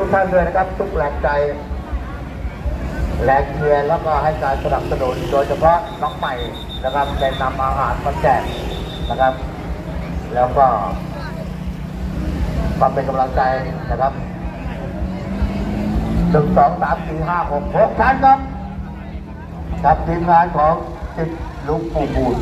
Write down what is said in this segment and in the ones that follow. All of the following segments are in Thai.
ทุกท่านด้วยนะครับทุกแรงใจ แรงเชียร์แล้วก็ให้การสนับสนุนโดยเฉพาะน้องใหม่นะครับได้นำอาหารมาแจกนะครับ แล้วก็มาเป็นกำลังใจนะครับหนึ่งสองสามสี่ห้าหกหกท่านครับ ครับทีมงานของติดลุงปู่บูน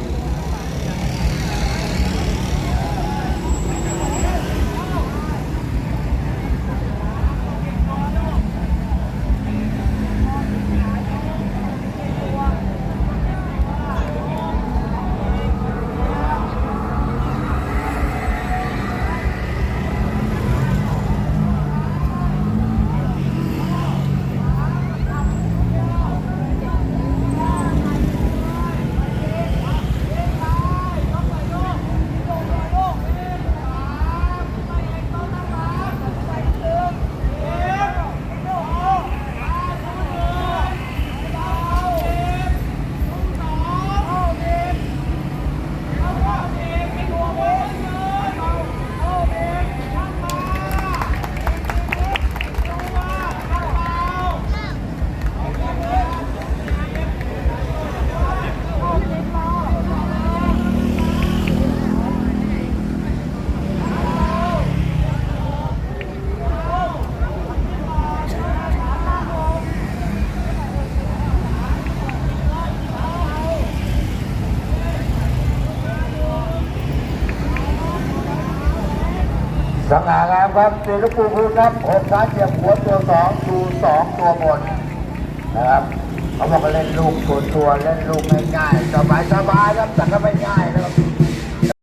สังหารามครับเจลูกปูพื้นครับหกซ้ายเหยียบหัวตัวสองดูสองตัวบนนะครับเขาบอกว่าเล่นลูกตัวตัวเล่นลูกง่ายๆสบายสบายๆครับแต่ก็ไม่ง่าย